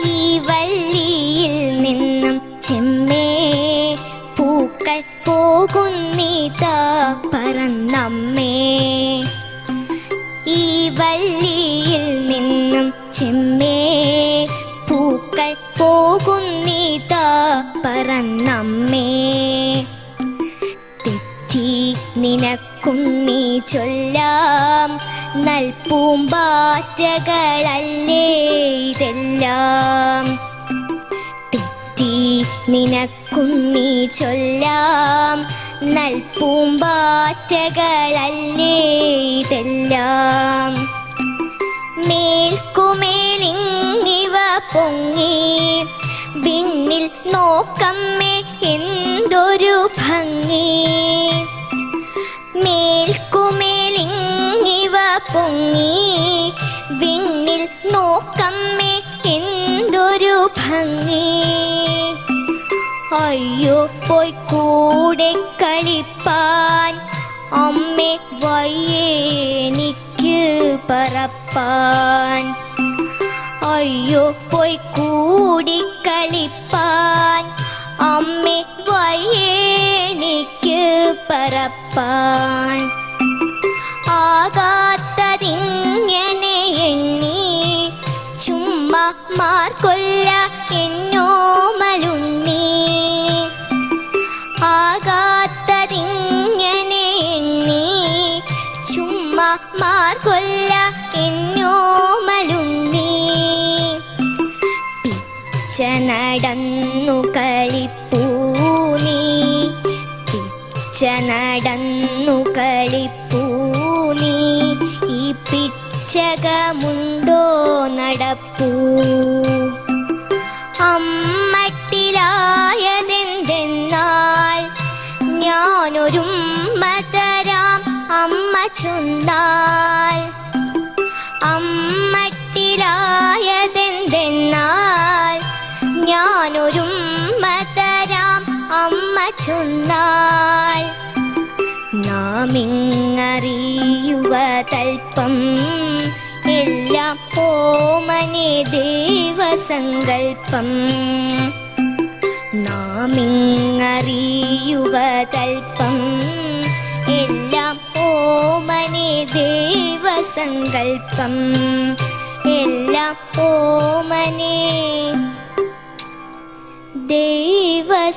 ഈ വള്ളിയിൽ നിന്നും ചെമ്മേ പൂക്കൾ പോകുന്നീതാ പറന്നമ്മേ. ഈ വള്ളിയിൽ നിന്നും ചെമ്മേ പൂക്കൾ പോകുന്നീതാ പറന്നമ്മേ. നിനക്കുണ്ണി ചൊല്ലാം. നൽപൂമ്പാറ്റകളല്ലേ ഇതെല്ലാം. തെറ്റി നിനക്കുണ്ണി ചൊല്ലാം. നൽപൂമ്പാറ്റകളല്ലേ ഇതെല്ലാം. മേൽക്കുമേലിങ്ങിവ പൊങ്ങി. വിണ്ണിൽ നോക്കമ്മേ എന്തൊരു ഭംഗി. പൊങ്ങി വിണ്ണിൽ നോക്കമ്മേ എന്തൊരു ഭംഗി. അയ്യോ പോയി കൂടെ കളിപ്പാൻ. അമ്മേ വയ്യേനിക്ക് പറപ്പാൻ. അയ്യോ പോയി കൂടി കളിപ്പാൻ. അമ്മേ വയ്യേനിക്ക് പറപ്പാൻ. ആകാത്തതിങ്ങനെ ചുമ്മാ മാർക്കൊല്ല എന്നോമലുണ്ണി. ആകാത്തതിങ്ങനെ എണ്ണി. ചുമ്മാ മാർക്കൊല്ല എന്നോമലുണ്ണി. പിച്ച നടന്നു കളിപ്പൂനി പിച്ച നടന്നു കളിപ്പൂനി ഈ ഈ പിച്ചകമുണ്ടോ നടപ്പൂ? അമ്മട്ടിലായതെന്തെന്നാൽ ഞാനൊരുമ്മ മതരാം അമ്മ ചൊന്നാൽ നാമിങ്ങറിയുവ തൽപ്പം എല്ലാം ഓമനെ ദേവസങ്കൽപ്പം. നാമിങ്ങറിയുവ തൽപ്പം എല്ലാം ഓമനെ ദേവസങ്കൽപ്പം. എല്ലാം ഓമനെ ദേവസങ്കൽപ്പം.